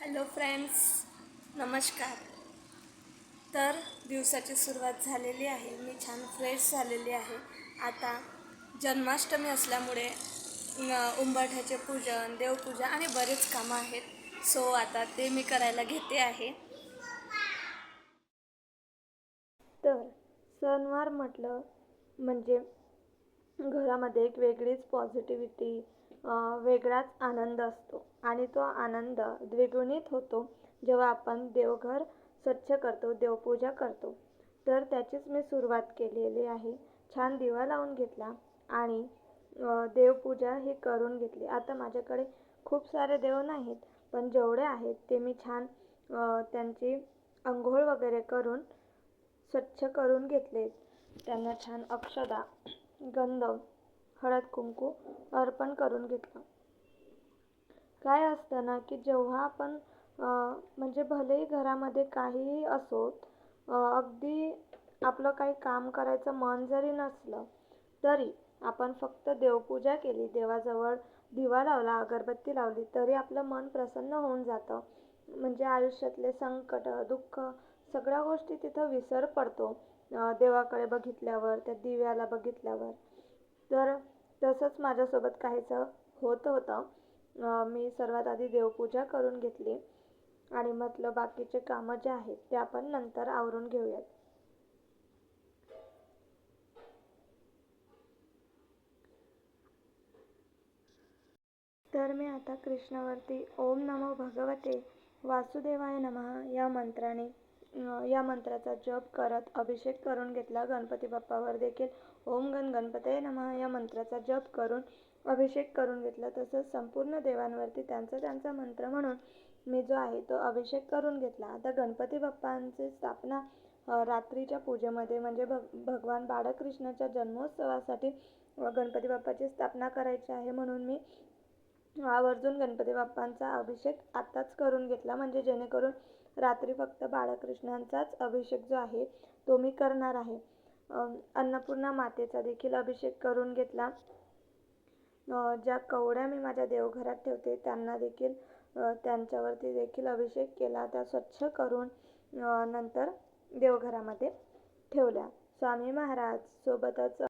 Hello friends नमस्कार. तर दिवसाची सुरुवात झालेली आहे. मी छान फ्रेश झालेली आहे. आता जन्माष्टमी असल्यामुळे उंबरठ्याचे पूजन देवपूजा आणि बरेच कामं आहेत. सो आता ते मी करायला घेते आहे. तर सणवार म्हटलं म्हणजे घरामध्ये एक वेगळीच पॉझिटिव्हिटी वेगळाच आनंद असतो. आणि तो आनंद द्विगुणित होतो जेव्हा आपण देवघर स्वच्छ करतो देवपूजा करतो. तर त्याचीच मी सुरुवात केलेली आहे. छान दिवा लावून घेतला आणि देवपूजा ही करून घेतली. आता माझ्याकडे खूप सारे देव नाहीत पण जेवढे आहेत ते मी छान त्यांची अंघोळ वगैरे करून स्वच्छ करून घेतले त्यांना छान अक्षदा गंध हळद कुंकू अर्पण करून घेतलं. काय असतं ना की जेव्हा आपण म्हणजे भलेही घरामध्ये काहीही असोत अगदी आपलं काही काम करायचं मन जरी नसलं तरी आपण फक्त देवपूजा केली देवाजवळ दिवा लावला अगरबत्ती लावली तरी आपलं मन प्रसन्न होऊन जातं. म्हणजे आयुष्यातले संकट दुःख सगळ्या गोष्टी तिथं विसर पडतो देवाकडे बघितल्यावर त्या दिव्याला बघितल्यावर. तर तसंच माझ्यासोबत काहीसं होत होतं. मी सर्वात आधी देवपूजा करून घेतली आणि म्हटलं बाकीचे कामं जे आहेत ते आपण नंतर आवरून घेऊयात. तर मी आता कृष्णावरती ओम नमो भगवते वासुदेवाय नमः या मंत्राने या मंत्राचा जप करत अभिषेक करून घेतला. गणपती बाप्पावर देखील ओम गण गणपतये नमः या मंत्राचा जप करून अभिषेक करून घेतला. तसंच संपूर्ण देवांवरती त्यांचा त्यांचा मंत्र म्हणून मी जो आहे तो अभिषेक करून घेतला. आता गणपती बाप्पांची स्थापना रात्रीच्या पूजेमध्ये म्हणजे भग भगवान बाळकृष्णाच्या जन्मोत्सवासाठी गणपती बाप्पाची स्थापना करायची आहे म्हणून मी आवर्जून गणपती बाप्पांचा अभिषेक आत्ताच करून घेतला. म्हणजे जेणेकरून रात्री फक्त बाळकृष्णांचाच अभिषेक जो आहे तो मी करणार आहे. अन्नपूर्णा मातेचा देखील अभिषेक करून घेतला. ज्या कवड्या मी माझ्या देवघरात ठेवते त्यांना देखील त्यांच्यावरती देखील अभिषेक केला. त्या स्वच्छ करून नंतर देवघरामध्ये ठेवल्या. स्वामी महाराज सोबतच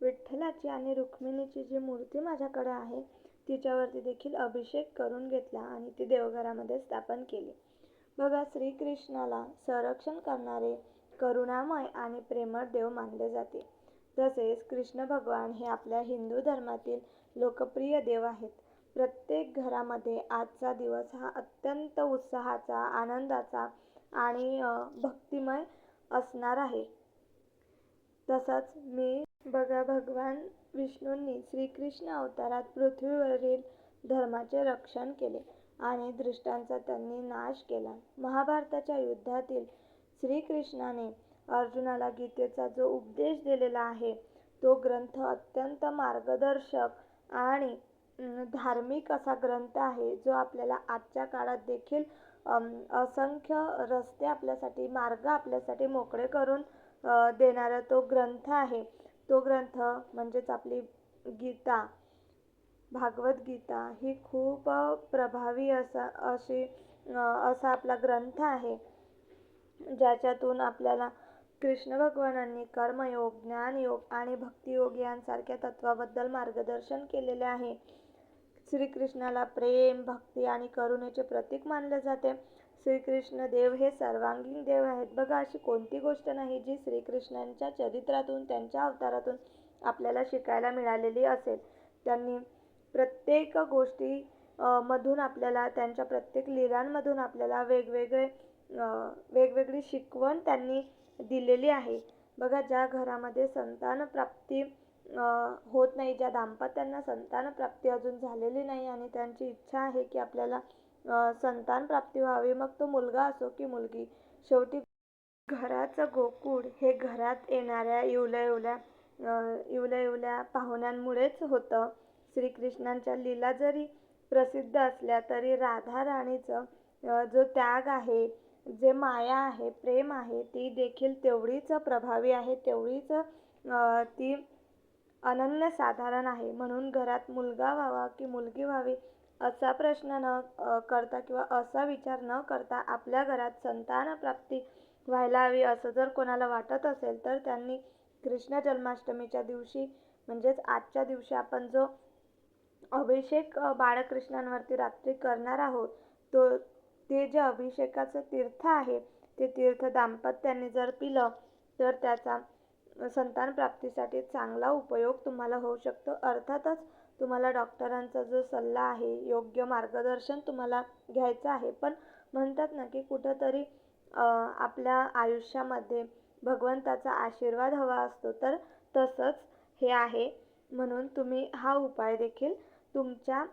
विठ्ठलाची आणि रुक्मिणीची जी मूर्ती माझ्याकडे आहे तिच्यावरती देखील अभिषेक करून घेतला आणि ती देवघरामध्ये स्थापन केली. बघा श्रीकृष्णाला संरक्षण करणारे करुणामय आणि प्रेमळ देव मानले जाते. तसेच कृष्ण भगवान हे आपल्या हिंदू धर्मातील लोकप्रिय देव आहेत. प्रत्येक घरामध्ये आजचा दिवस हा अत्यंत उत्साहाचा आनंदाचा आणि भक्तिमय असणार आहे. तसंच मी बघा भगवान विष्णूंनी श्रीकृष्ण अवतारात पृथ्वीवरील धर्माचे रक्षण केले आणि दृष्टांचा त्यांनी नाश केला. महाभारताच्या युद्धातील श्रीकृष्णाने अर्जुनाला गीतेचा जो उपदेश दिलेला आहे तो ग्रंथ अत्यंत मार्गदर्शक आणि धार्मिक असा ग्रंथ आहे जो आपल्याला आजच्या काळात देखील असंख्य रस्ते आपल्यासाठी मार्ग आपल्यासाठी मोकळे करून देणारा तो ग्रंथ आहे. तो ग्रंथ म्हणजेच आपली गीता भागवत गीता ही खूप प्रभावी असा अशी असा आपला ग्रंथ आहे. ज्याच्यातून आपल्याला कृष्ण भगवानांनी कर्मयोग ज्ञानयोग आणि भक्तियोग यांसारख्या तत्वाबद्दल मार्गदर्शन केलेले आहे. श्रीकृष्णाला प्रेम भक्ती आणि करुणेचे प्रतीक मानले जाते. श्रीकृष्ण देव हे सर्वांगीण देव आहेत. बघा अशी कोणती गोष्ट नाही जी श्रीकृष्णांच्या चरित्रातून त्यांच्या अवतारातून आपल्याला शिकायला मिळालेली असेल. त्यांनी प्रत्येक गोष्टी मधून आपल्याला त्यांच्या प्रत्येक लीलांमधून आपल्याला वेगवेगळे वेगवेगळी शिकवण त्यांनी दिलेली आहे. बघा ज्या घरामध्ये संतानप्राप्ती होत नाही ज्या दाम्पत्यांना संतानप्राप्ती अजून झालेली नाही आणि त्यांची इच्छा आहे की आपल्याला संतानप्राप्ती व्हावी मग तो मुलगा असो की मुलगी. शेवटी घराचं गोकुळ हे घरात येणाऱ्या येवल्या येवल्या येवल्या येवल्या पाहुण्यांमुळेच होतं. श्रीकृष्णांच्या लीला जरी प्रसिद्ध असल्या तरी राधा राणीचं जो त्याग आहे जे माया आहे प्रेम आहे ती देखील तेवढीच प्रभावी आहे तेवढीच ती अनन्यसाधारण आहे. म्हणून घरात मुलगा व्हावा की मुलगी व्हावी असा प्रश्न न करता किंवा असा विचार न करता आपल्या घरात संतानप्राप्ती व्हायला हवी असं जर कोणाला वाटत असेल तर त्यांनी कृष्ण जन्माष्टमीच्या दिवशी म्हणजेच आजच्या दिवशी आपण जो अभिषेक बाळकृष्णांवरती रात्री करणार आहोत तो ते जे अभिषेकाचं तीर्थ आहे ते तीर्थ दाम्पत्याने जर पिलं तर त्याचा संतान प्राप्तीसाठी चांगला उपयोग तुम्हाला होऊ शकतो. अर्थातच तुम्हाला डॉक्टरांचा जो सल्ला आहे योग्य मार्गदर्शन तुम्हाला घ्यायचं आहे. पण म्हणतात ना की कुठंतरी आपल्या आयुष्यामध्ये भगवंताचा आशीर्वाद हवा असतो तर तसंच हे आहे. म्हणून तुम्ही हा उपाय देखील तुमच्या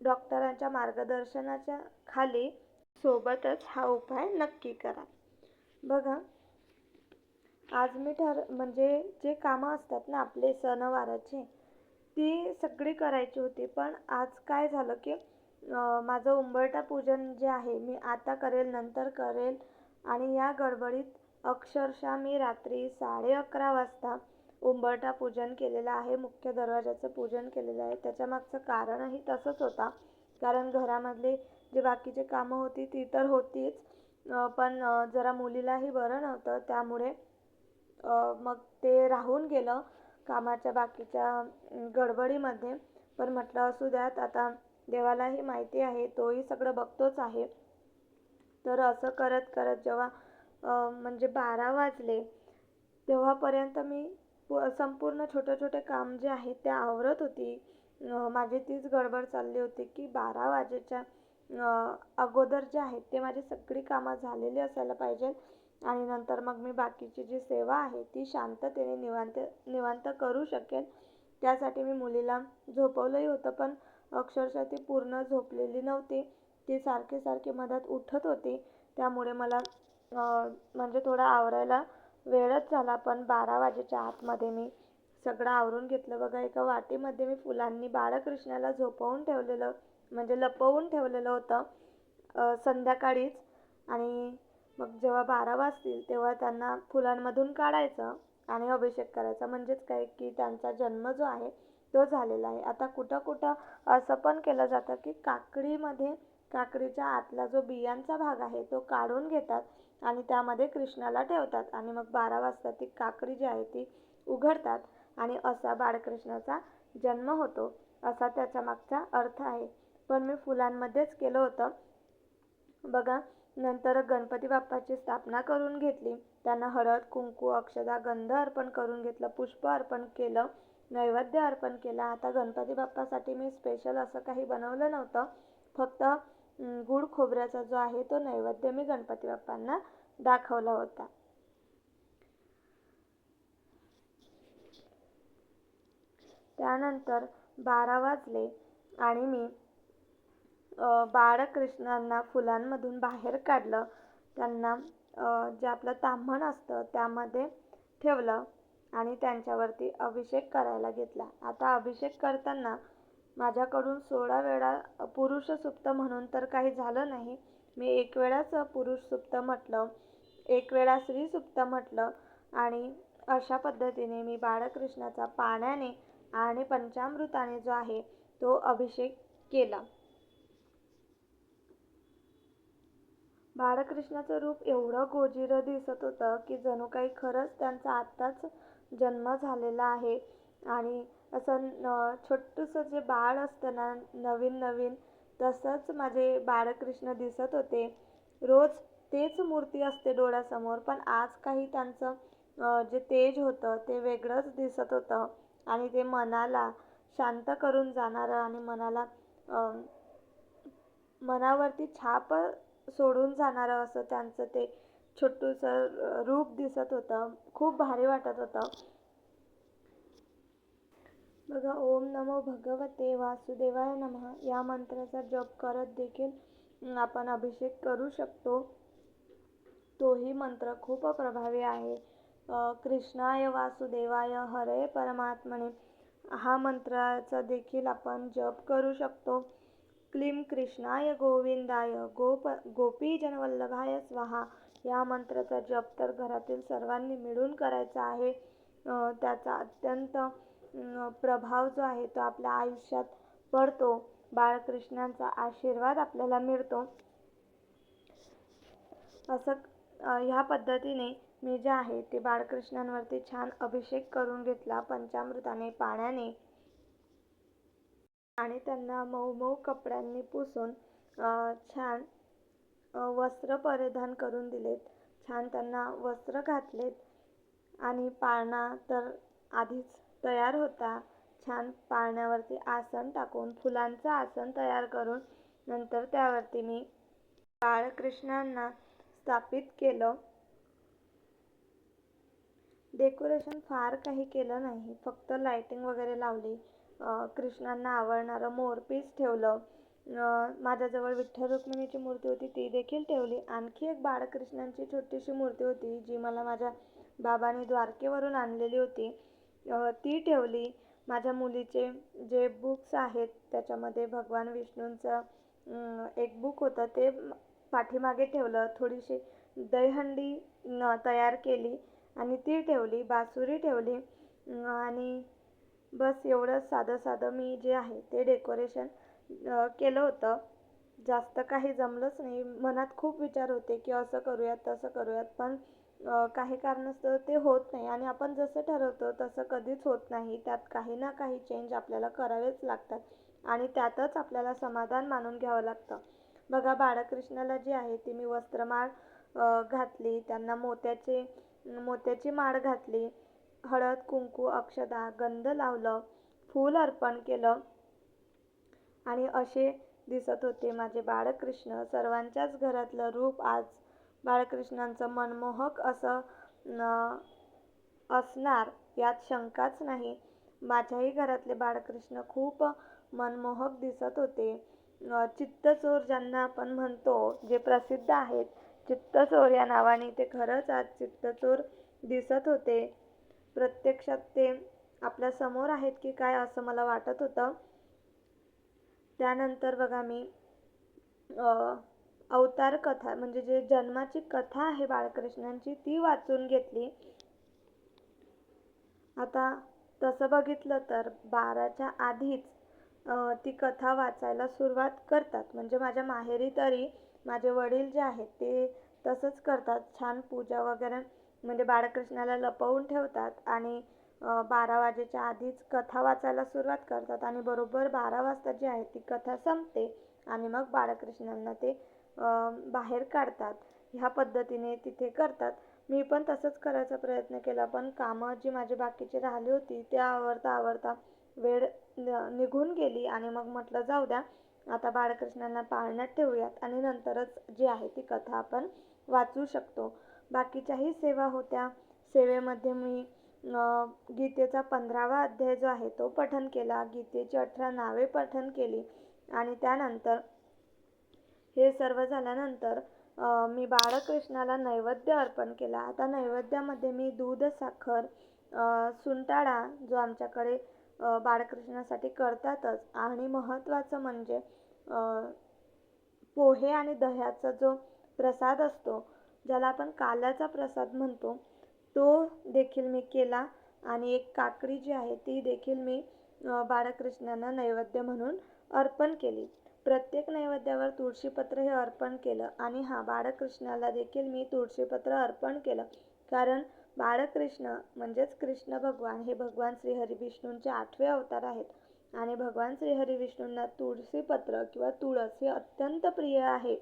डॉक्टरांच्या मार्गदर्शनाच्या खाली सोबतच हा उपाय नक्की करा. बघा आज मी ठर म्हणजे जे कामं असतात ना आपले सणवाराचे ती सगळी करायची होती पण आज काय झालं की माझं उंबरटा पूजन जे आहे मी आता करेल नंतर करेल आणि या गडबडीत अक्षरशः मी रात्री साडे अकरा वाजता उंबरटा पूजन केलेलं आहे मुख्य दरवाजाचं पूजन केलेलं आहे. त्याच्यामागचं कारणही तसंच होता कारण घरामधले जे बाकीचे कामं होती ती तर होतीच. पण जरा मुलीलाही बरं नव्हतं. त्यामुळे मग ते राहून गेलं कामाच्या बाकीच्या गडबडीमध्ये. पण म्हटलं असू द्यात आता देवालाही माहिती आहे तोही सगळं बघतोच आहे. तर असं करत करत जेव्हा म्हणजे बारा वाजले तेव्हापर्यंत मी संपूर्ण छोटे छोटे काम जे आहे ते आवरत होती. माझी तीच गडबड चालली होती की बारा वाजेच्या अगोदर जे आहेत ते माझी सगळी कामं झालेली असायला पाहिजे आणि नंतर मग मी बाकीची जी सेवा आहे ती शांततेने निवांत निवांत करू शकेन. त्यासाठी मी मुलीला झोपवलंही होतं पण अक्षरशः ती पूर्ण झोपलेली नव्हती. ती सारखी सारखी मधात उठत होती. त्यामुळे मला म्हणजे थोडा आवरायला वेळच झाला पण बारा वाजेच्या आतमध्ये मी सगळं आवरून घेतलं. बघा एका वाटीमध्ये मी फुलांनी बाळकृष्णाला झोपवून ठेवलेलं. म्हणजे लपवून ठेवलेलं होतं संध्याकाळीच. आणि मग जेव्हा बारा वाजतील तेव्हा त्यांना फुलांमधून काढायचं आणि अभिषेक करायचा. म्हणजेच काय की त्यांचा जन्म जो आहे तो झालेला आहे. आता कुठं कुठं असं पण केलं जातं की काकडीमध्ये काकडीच्या आतला जो बियांचा भाग आहे तो काढून घेतात आणि त्यामध्ये कृष्णाला ठेवतात. आणि मग बारा वाजता ती काकडी जी आहे ती उघडतात. आणि असा बाळकृष्णाचा जन्म होतो असा त्याच्या मागचा अर्थ आहे. पण मी फुलांमध्येच केलं होतं. बघा नंतर गणपती बाप्पाची स्थापना करून घेतली. त्यांना हळद कुंकू अक्षदा गंध अर्पण करून घेतलं पुष्प अर्पण केलं नैवेद्य अर्पण केला. आता गणपती बाप्पासाठी मी स्पेशल असं काही बनवलं नव्हतं. फक्त गुड खोबऱ्याचा जो आहे तो नैवेद्य मी गणपती बाप्पांना दाखवला होता. त्यानंतर बारा वाजले आणि मी बाळकृष्णांना फुलांमधून बाहेर काढलं. त्यांना जे आपलं ताम्हण असतं त्यामध्ये ठेवलं आणि त्यांच्यावरती अभिषेक करायला घेतला. आता अभिषेक करताना माझ्याकडून सोळा वेळा पुरुषसुप्त म्हणून तर काही झालं नाही. मी एक वेळाच पुरुष सुप्त म्हटलं एक वेळा स्त्रीसुप्त म्हटलं आणि अशा पद्धतीने मी बाळकृष्णाचा पाण्याने आणि पंचामृताने जो आहे तो अभिषेक केला. बाळकृष्णाचं रूप एवढं गोजिरं दिसत होतं की जणू काही खरंच त्यांचा आत्ताच जन्म झालेला आहे. आणि असं न छोटंसं जे बाळ असतं ना नवीन नवीन तसंच माझे बाळकृष्ण दिसत होते. रोज तेच मूर्ती असते डोळ्यासमोर पण आज काही त्यांचं जे तेज होतं ते वेगळंच दिसत होतं. आणि ते मनाला शांत करून जाणारं आणि मनाला मनावरती छाप सोडून जाणारं असं त्यांचं ते छोटूसं रूप दिसत होतं. खूप भारी वाटत होतं. बघा ओम नमो भगवते वासुदेवाय नमः. या मंत्राचा जप करत देखील आपण अभिषेक करू शकतो. तोही मंत्र खूप प्रभावी आहे. कृष्णाय वासुदेवाय हरे परमात्मने. हा मंत्राचा देखील आपण जप करू शकतो. क्लीं कृष्णाय गोविंदाय गोप गोपीजनवल्लभाय स्वाहा या मंत्राचा जप तर घरातील सर्वांनी मिळून करायचा आहे. त्याचा अत्यंत प्रभाव जो आहे तो आपल्या आयुष्यात पडतो. बाळकृष्णांचा आशीर्वाद आपल्याला मिळतो. असं ह्या पद्धतीने मी जे आहे ते बाळकृष्णांवरती छान अभिषेक करून घेतला. पंचामृताने पाण्याने आणि त्यांना मऊ मऊ कपड्यांनी पुसून छान वस्त्र परिधान करून दिलेत. छान त्यांना वस्त्र घातलेत आणि पाळणा तर आधीच तयार होता. छान पाळण्यावरती आसन टाकून फुलांचं आसन तयार करून नंतर त्यावरती मी बाळकृष्णांना स्थापित केलं. डेकोरेशन फार काही केलं नाही. फक्त लाइटिंग वगैरे लावली. कृष्णांना आवडणारं मोरपीस ठेवलं. माझ्याजवळ विठ्ठल रुक्मिणीची मूर्ती होती ती देखील ठेवली. आणखी एक बाळकृष्णांची छोटीशी मूर्ती होती जी मला माझ्या बाबांनी द्वारकेवरून आणलेली होती. ती ठेवली. माझ्या मुलीचे जे बुक्स आहेत त्याच्यामध्ये भगवान विष्णूंचं एक बुक होतं ते पाठीमागे ठेवलं. थोडीशी दहीहंडी न तयार केली आणि ती ठेवली. बासुरी ठेवली. आणि बस एवढं साधं साधं मी जे आहे ते डेकोरेशन केलं होतं. जास्त काही जमलंच नाही. मनात खूप विचार होते की असं करूयात तसं करूयात. पण काही कारणास्तव ते होत नाही. आणि आपण जसं ठरवतो तसं कधीच होत नाही. त्यात काही ना काही चेंज आपल्याला करावेच लागतात. आणि त्यातच आपल्याला समाधान मानून घ्यावं लागतं. बघा बाळकृष्णाला जी आहे ती मी वस्त्रमाळ घातली. त्यांना मोत्याचे मोत्याची माळ घातली. हळद कुंकू अक्षदा गंध लावलं फूल अर्पण केलं. आणि असे दिसत होते माझे बाळकृष्ण. सर्वांच्याच घरातलं रूप आज बाळकृष्णांचं मनमोहक असं असणार यात शंकाच नाही. माझ्याही घरातले बाळकृष्ण खूप मनमोहक दिसत होते. चित्तचोर ज्यांना आपण म्हणतो जे प्रसिद्ध आहेत चित्तचोर या नावाने ते खरंच आज चित्तचोर दिसत होते. प्रत्यक्षात ते आपल्यासमोर आहेत की काय असं मला वाटत होतं. त्यानंतर बघा मी अवतार कथा म्हणजे जे जन्माची कथा आहे बाळकृष्णांची ती वाचून घेतली. आता तसं बघितलं तर बाराच्या आधीच ती कथा वाचायला सुरुवात करतात. म्हणजे माझ्या माहेरी तरी माझे वडील जे आहेत ते तसंच करतात. छान पूजा वगैरे म्हणजे बाळकृष्णाला लपवून ठेवतात आणि बारा वाजेच्या आधीच कथा वाचायला सुरुवात करतात आणि बरोबर बारा वाजता जी आहे ती कथा संपते आणि मग बाळकृष्णांना ते बाहेर काढतात. ह्या पद्धतीने तिथे करतात. मी पण तसंच करायचा प्रयत्न केला पण कामं जी माझी बाकीची राहिली होती त्या आवरता आवरता वेळ न- निघून गेली आणि मग म्हटलं जाऊ द्या आता बाळकृष्णांना पाळण्यात ठेवूयात आणि नंतरच जी आहे ती कथा आपण वाचू शकतो. बाकीच्याही सेवा होत्या. सेवेमध्ये मी गीतेचा पंधरावा अध्याय जो आहे तो पठन केला. गीतेची अठरा नावे पठन केली. आणि त्यानंतर हे सर्व झाल्यानंतर मी बाळकृष्णाला नैवेद्य अर्पण केला. आता नैवेद्यामध्ये मी दूध साखर सुंटाळा जो आमच्याकडे बाळकृष्णासाठी करतातच. आणि महत्त्वाचं म्हणजे पोहे आणि दह्याचा जो प्रसाद असतो ज्याला आपण काल्याचा प्रसाद म्हणतो तो देखील मी केला आणि एक काकडी जी आहे ती देखील मी बाळकृष्णांना नैवेद्य म्हणून अर्पण केली. प्रत्येक नैवेद्यावर तुळशीपत्र हे अर्पण केलं आणि हा बाळकृष्णाला देखील मी तुळशीपत्र अर्पण केलं. कारण बाळकृष्ण म्हणजेच कृष्ण भगवान हे भगवान श्रीहरी विष्णूंचे आठवे अवतार आहेत. आणि भगवान श्रीहरी विष्णूंना तुळशीपत्र किंवा तुळस हे अत्यंत प्रिय आहे.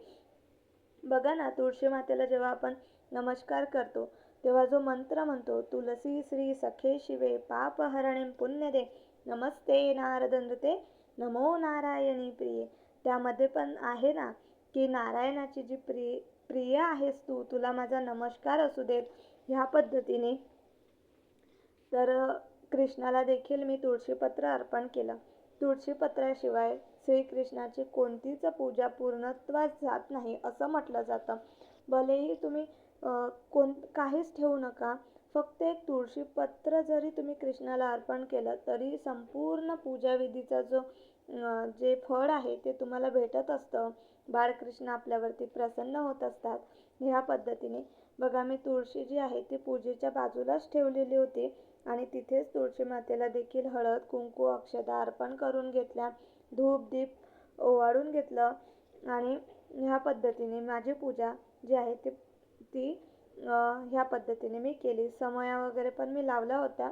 बघा ना तुळशी मातेला जेव्हा आपण नमस्कार करतो तेव्हा जो मंत्र म्हणतो तुलसी श्री सखे शिवे पाप हरणेम पुण्य दे नमस्ते नारद नृते नमो नारायणी प्रिये. त्यामध्ये पण आहे ना की नारायणाची जी प्रिय प्रिय आहेस तू तुला माझा नमस्कार असू देत ह्या पद्धतीने. तर कृष्णाला देखील मी तुळशीपत्र अर्पण केलं. तुळशीपत्राशिवाय श्रीकृष्णाची कोणतीच पूजा पूर्णत्वास जात नाही असं म्हटलं जातं. भलेही तुम्ही कोण काहीच ठेवू नका फक्त एक तुळशीपत्र जरी तुम्ही कृष्णाला अर्पण केलं तरी संपूर्ण पूजाविधीचा जो जे फळ आहे ते तुम्हाला भेटत असतं. बाळकृष्ण आपल्यावरती प्रसन्न होत असतात ह्या पद्धतीने. बघा मी तुळशी जी आहे ती पूजेच्या बाजूलाच ठेवलेली होती आणि तिथेच तुळशी मातेला देखील हळद कुंकू अक्षता अर्पण करून घेतल्या. धूप दीप ओवाळून घेतलं आणि ह्या पद्धतीने माझी पूजा जी आहे ती ती ह्या पद्धतीने मी केली. समया वगैरे पण मी लावल्या होत्या.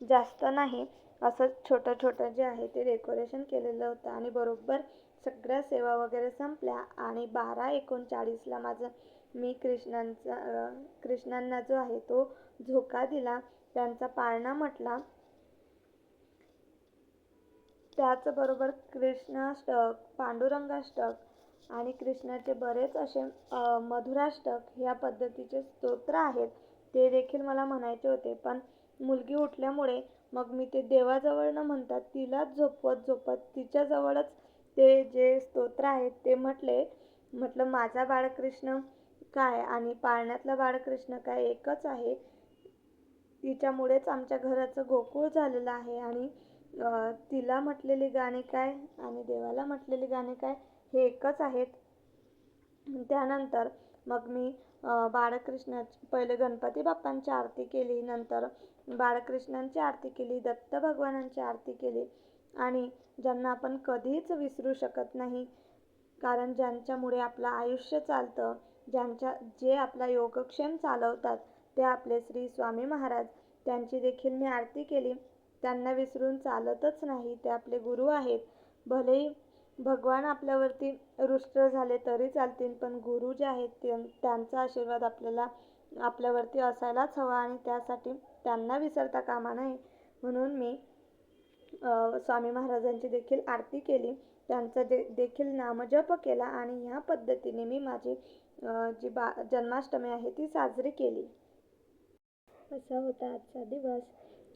जास्त नाही. असं छोटं छोटं जे आहे ते डेकोरेशन केलेलं होतं आणि बरोबर सगळ्या सेवा वगैरे संपल्या आणि बारा एकोणचाळीसला माझं मी कृष्णांचा कृष्णांना जो आहे तो झोका दिला. त्यांचा पाळणा म्हटला. त्याचबरोबर कृष्णाष्टक पांडुरंगाष्टक आणि कृष्णाचे बरेच असे मधुराष्टक ह्या पद्धतीचे स्तोत्र आहेत. ते देखील मला म्हणायचे होते. पण मुलगी उठल्यामुळे मग मी ते देवाजवळ न म्हणतात तिलाच झोपवत झोपत तिच्याजवळच ते जे स्तोत्र आहेत ते म्हटले. म्हटलं माझा बाळकृष्ण काय आणि पाळण्यातला बाळकृष्ण काय एकच आहे. तिच्यामुळेच आमच्या घराचं गोकुळ झालेलं आहे आणि तिला म्हटलेली गाणी काय आणि देवाला म्हटलेली गाणी काय हे एकच आहेत. त्यानंतर मग मी बाळकृष्णाची पहिले गणपती बाप्पांची आरती केली नंतर बाळकृष्णांची आरती केली दत्त भगवानांची आरती केली आणि ज्यांना आपण कधीच विसरू शकत नाही कारण ज्यांच्यामुळे आपलं आयुष्य चालतं ज्यांच्या जे आपला योगक्षेम चालवतात ते आपले श्री स्वामी महाराज. त्यांची देखील मी आरती केली. त्यांना विसरून चालतच नाही. ते आपले गुरु आहेत. भलेही भगवान आपल्यावरती रुष्ट झाले तरी चालतील पण गुरु जे आहेत ते त्यांचा आशीर्वाद आपल्याला आपल्यावरती असायलाच हवा आणि त्यासाठी त्यांना विसरता कामा नये. म्हणून मी स्वामी महाराजांची देखील आरती केली. त्यांचा दे देखील नामजप केला आणि ह्या पद्धतीने मी माझी जी बा जन्माष्टमी आहे ती साजरी केली. असा होता आजचा दिवस.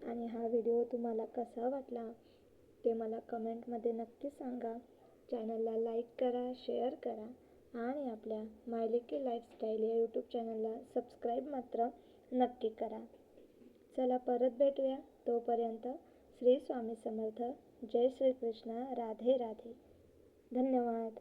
आणि हा व्हिडिओ तुम्हाला कसा वाटला ते मला कमेंटमध्ये नक्की सांगा. चॅनलला लाईक करा शेअर करा आणि आपल्या मायलेकी लाईफस्टाईल या यूट्यूब चॅनलला सबस्क्राईब मात्र नक्की करा. चला परत भेटूया. तोपर्यंत श्री स्वामी समर्थ. जय श्रीकृष्ण राधे राधे. धन्यवाद.